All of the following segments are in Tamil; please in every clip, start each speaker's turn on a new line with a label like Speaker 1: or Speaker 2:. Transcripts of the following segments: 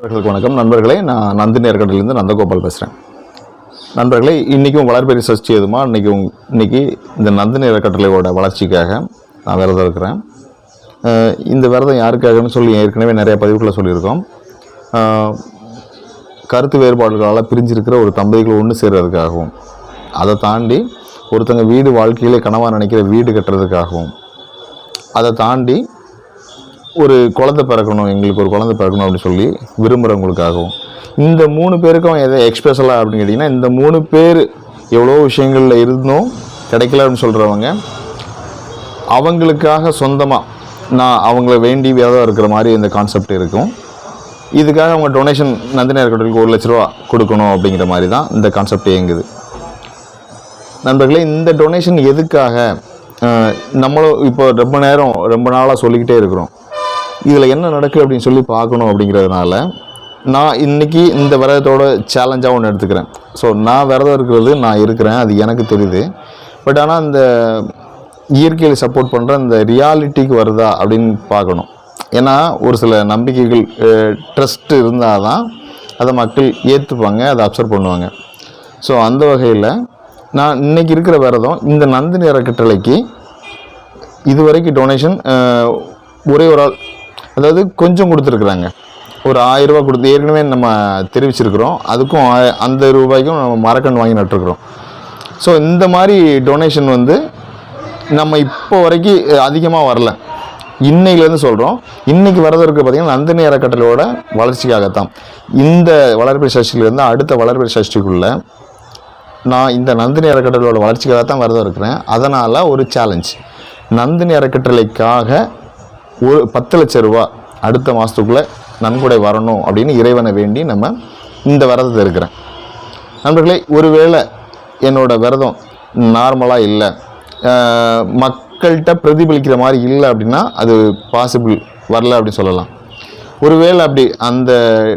Speaker 1: நண்பர்களுக்கு வணக்கம். நண்பர்களே நான் நந்தினி அறக்கட்டளையிலேருந்து நந்தகோபால் பேசுகிறேன் நண்பர்களே இன்றைக்கும் வளர்ப்பு ரிசர்ச் எதுமா? இன்றைக்கி உங் இன்றைக்கி இந்த நந்தினி அறக்கட்டளையோட வளர்ச்சிக்காக நான் விரதம் இருக்கிறேன். இந்த விரதம் யாருக்காகன்னு சொல்லி ஏற்கனவே நிறைய பதிவுகளை சொல்லியிருக்கோம். கருத்து வேறுபாடுகளால் பிரிஞ்சிருக்கிற ஒரு தம்பதிகள் ஒன்று சேர்கிறதுக்காகவும் அதை தாண்டி ஒருத்தங்க வீடு வாழ்க்கையிலே கனவாக நினைக்கிற வீடு கட்டுறதுக்காகவும் அதை தாண்டி ஒரு குழந்தை பிறக்கணும் எங்களுக்கு ஒரு குழந்தை பிறக்கணும் அப்படின்னு சொல்லி விரும்புகிறவங்களுக்காகவும் இந்த மூணு பேருக்கும் எதை எக்ஸ்பெஷலாக அப்படின்னு கேட்டிங்கன்னா இந்த மூணு பேர் எவ்வளோ விஷயங்களில் இருந்தும் கிடைக்கல அப்படின்னு சொல்கிறவங்க அவங்களுக்காக சொந்தமாக நான் அவங்கள வேண்டி விரதம் இருக்கிற மாதிரி இந்த கான்செப்ட் இருக்கும். இதுக்காக அவங்க டொனேஷன் நந்தினியார் அறக்கட்டளைக்கு ஒரு லட்ச ரூபா கொடுக்கணும் அப்படிங்கிற மாதிரி தான் இந்த கான்செப்ட் இயங்குது. நண்பர்களே இந்த டொனேஷன் எதுக்காக நம்மளும் இப்போ ரொம்ப நேரம் ரொம்ப நாளாக சொல்லிக்கிட்டே இருக்கிறோம். இதில் என்ன நடக்குது அப்படின்னு சொல்லி பார்க்கணும் அப்படிங்கிறதுனால நான் இன்னைக்கு இந்த விரதத்தோட சேலஞ்சாக ஒன்று எடுத்துக்கிறேன். ஸோ நான் விரதம் இருக்கிறது நான் இருக்கிறேன் அது எனக்கு தெரியுது. பட் ஆனால் இந்த இயற்கையில் சப்போர்ட் பண்ணுற இந்த ரியாலிட்டிக்கு வருதா அப்படின்னு பார்க்கணும். ஏன்னா ஒரு சில நம்பிக்கைகள் ட்ரஸ்ட் இருந்தால் தான் அதை மக்கள் ஏற்றுப்பாங்க அதை அப்சர்வ் பண்ணுவாங்க. ஸோ அந்த வகையில் நான் இன்னைக்கு இருக்கிற விரதம் இந்த நந்தினி அறக்கட்டளைக்கு இது வரைக்கும் டொனேஷன் ஒரே ஒரு ஆள் அதாவது கொஞ்சம் கொடுத்துருக்குறாங்க. ஒரு ஆயிரம் கொடுத்து ஏற்கனவே நம்ம தெரிவிச்சிருக்கிறோம். அதுக்கும் அந்த ரூபாய்க்கும் நம்ம மரக்கன்று வாங்கி நட்டுருக்குறோம். ஸோ இந்த மாதிரி டொனேஷன் வந்து நம்ம இப்போ வரைக்கும் அதிகமாக வரல. இன்னைக்குலேருந்து சொல்கிறோம் இன்றைக்கி வரது இருக்க பார்த்தீங்கன்னா நந்தினி அறக்கட்டளையோட வளர்ச்சிக்காகத்தான். இந்த வளர்ப்பு சஷ்டியிலேருந்து அடுத்த வளர்ப்பு சஷ்டிக்குள்ளே நான் இந்த நந்தினி அறக்கட்டளையோட வளர்ச்சிக்காக தான் விரதம் இருக்கிறேன். அதனால் ஒரு சேலஞ்ச் நந்தினி அறக்கட்டளைக்காக ஒரு பத்து லட்ச ரூபா அடுத்த மாதத்துக்குள்ளே நன்கொடை வரணும் அப்படின்னு இறைவனை வேண்டி நம்ம இந்த விரதத்தை இருக்கிறேன். நண்பர்களே ஒருவேளை என்னோட விரதம் நார்மலாக இல்லை. மக்கள்கிட்ட பிரதிபலிக்கிற மாதிரி இல்லை அப்படின்னா அது பாசிபிள் வரல அப்படின்னு சொல்லலாம். ஒருவேளை அப்படி அந்த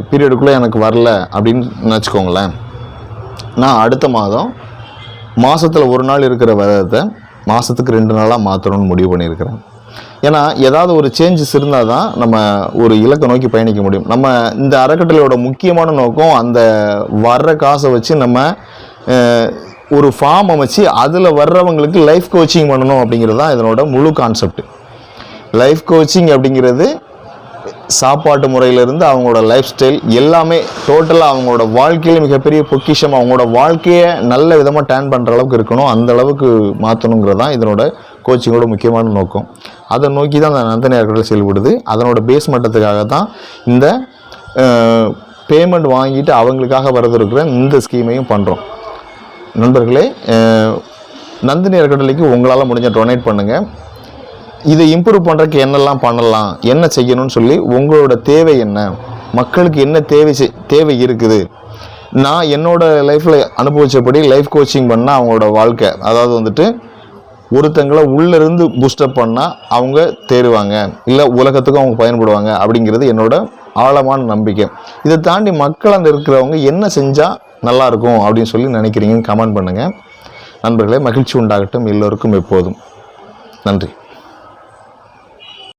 Speaker 1: பீரியடுக்குள்ளே எனக்கு வரல அப்படின்னு நினச்சிக்கோங்களேன். நான் அடுத்த மாதம் மாதத்தில் ஒரு நாள் இருக்கிற விரதத்தை மாதத்துக்கு ரெண்டு நாளாக மாற்றணும்னு முடிவு பண்ணியிருக்கிறேன். ஏன்னா ஏதாவது ஒரு சேஞ்சஸ் இருந்தால் தான் நம்ம ஒரு இலக்கை நோக்கி பயணிக்க முடியும். நம்ம இந்த அறக்கட்டளையோட முக்கியமான நோக்கம் அந்த வர்ற காசை வச்சு நம்ம ஒரு ஃபார்ம் அமைச்சு அதில் வர்றவங்களுக்கு லைஃப் கோச்சிங் பண்ணணும் அப்படிங்கிறது தான் இதனோட முழு கான்செப்ட் லைஃப் கோச்சிங் அப்படிங்கிறது சாப்பாட்டு முறையிலிருந்து அவங்களோட லைஃப் ஸ்டைல் எல்லாமே டோட்டலாக அவங்களோட வாழ்க்கையில் மிகப்பெரிய பொக்கிஷம் அவங்களோட வாழ்க்கையை நல்ல விதமாக டேன் பண்ணுற அளவுக்கு இருக்கணும். அந்த அளவுக்கு மாற்றணுங்கிறது தான் இதனோட கோச்சிங்கோட முக்கியமான நோக்கம். அதை நோக்கி தான் அந்த நந்தனி அறக்கட்டளை செயல்படுது. அதனோட பேஸ் மட்டத்துக்காக தான் இந்த பேமெண்ட் வாங்கிட்டு அவங்களுக்காக வரதிருக்கிற இந்த ஸ்கீமையும் பண்ணுறோம் நண்பர்களே நந்தினி அறக்கட்டளைக்கு உங்களால் முடிஞ்ச டொனேட் பண்ணுங்கள் இதை இம்ப்ரூவ் பண்ணுறதுக்கு என்னெல்லாம் பண்ணலாம் என்ன செய்யணும்னு சொல்லி உங்களோட தேவை என்ன? மக்களுக்கு என்ன தேவை செய்- தேவை இருக்குது? நான் என்னோட லைஃப்பில் அனுபவித்தபடி லைஃப் கோச்சிங் பண்ணால் அவங்களோட வாழ்க்கை. அதாவது வந்துட்டு ஒருத்தங்களை உள்ளேருந்து பூஸ்டப் பண்ணால் அவங்க தேருவாங்க இல்லை உலகத்துக்கும் அவங்க பயன்படுவாங்க அப்படிங்கிறது என்னோட ஆழமான நம்பிக்கை. இதை தாண்டி மக்கள் அந்த இருக்கிறவங்க என்ன செஞ்சால் நல்லாயிருக்கும் அப்படின்னு சொல்லி நினைக்கிறீங்கன்னு கமெண்ட் பண்ணுங்கள் நண்பர்களே மகிழ்ச்சி உண்டாகட்டும் எல்லோருக்கும் எப்போதும். நன்றி.